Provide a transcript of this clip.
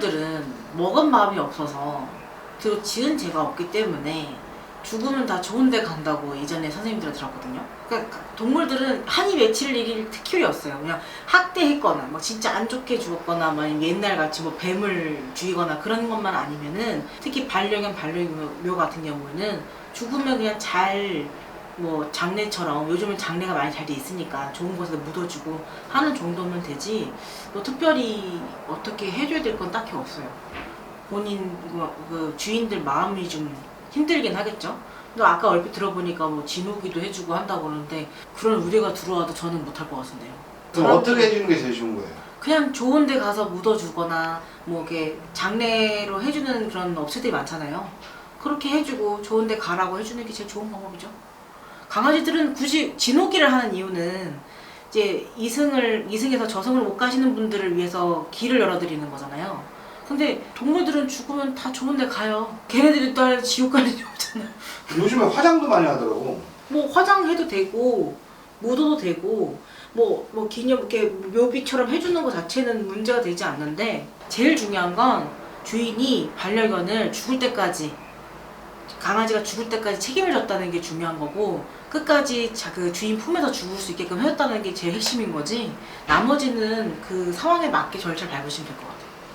동물들은 먹은 마음이 없어서 그리고 지은 죄가 없기 때문에 죽으면 다 좋은 데 간다고 예전에 선생님들 들었거든요. 그러니까 동물들은 한이 맺힐 일이 특효였어요. 그냥 학대했거나 뭐 진짜 안 좋게 죽었거나 뭐 아니면 옛날 같이 뭐 뱀을 죽이거나 그런 것만 아니면은 특히 반려견 반려묘 같은 경우에는 죽으면 그냥 잘 뭐 장례처럼 요즘은 장례가 많이 잘 돼 있으니까 좋은 곳에 묻어주고 하는 정도면 되지 뭐 특별히 어떻게 해줘야 될 건 딱히 없어요. 본인 그, 그 주인들 마음이 좀 힘들긴 하겠죠. 근데 아까 얼핏 들어보니까 뭐 진우기도 해주고 한다고 그러는데 그런 의뢰가 들어와도 저는 못할 것 같은데요. 그럼 어떻게 해주는 게 제일 좋은 거예요? 그냥 좋은 데 가서 묻어주거나 뭐 이렇게 장례로 해주는 그런 업체들이 많잖아요. 그렇게 해주고 좋은 데 가라고 해주는 게 제일 좋은 방법이죠. 강아지들은 굳이 진호기를 하는 이유는 이제 이승을 이승에서 저승을 못 가시는 분들을 위해서 길을 열어드리는 거잖아요. 근데 동물들은 죽으면 다 좋은 데 가요. 걔네들이 또 지옥 갈 일이 없잖아요. 요즘에 화장도 많이 하더라고. 뭐 화장해도 되고 묻어도 되고 뭐 뭐 기념 이렇게 묘비처럼 해주는 것 자체는 문제가 되지 않는데 제일 중요한 건 주인이 반려견을 죽을 때까지 강아지가 죽을 때까지 책임을 졌다는 게 중요한 거고 끝까지 자, 그 주인 품에서 죽을 수 있게끔 해줬다는 게 제일 핵심인 거지 나머지는 그 상황에 맞게 절차를 밟으시면 될 것 같아요.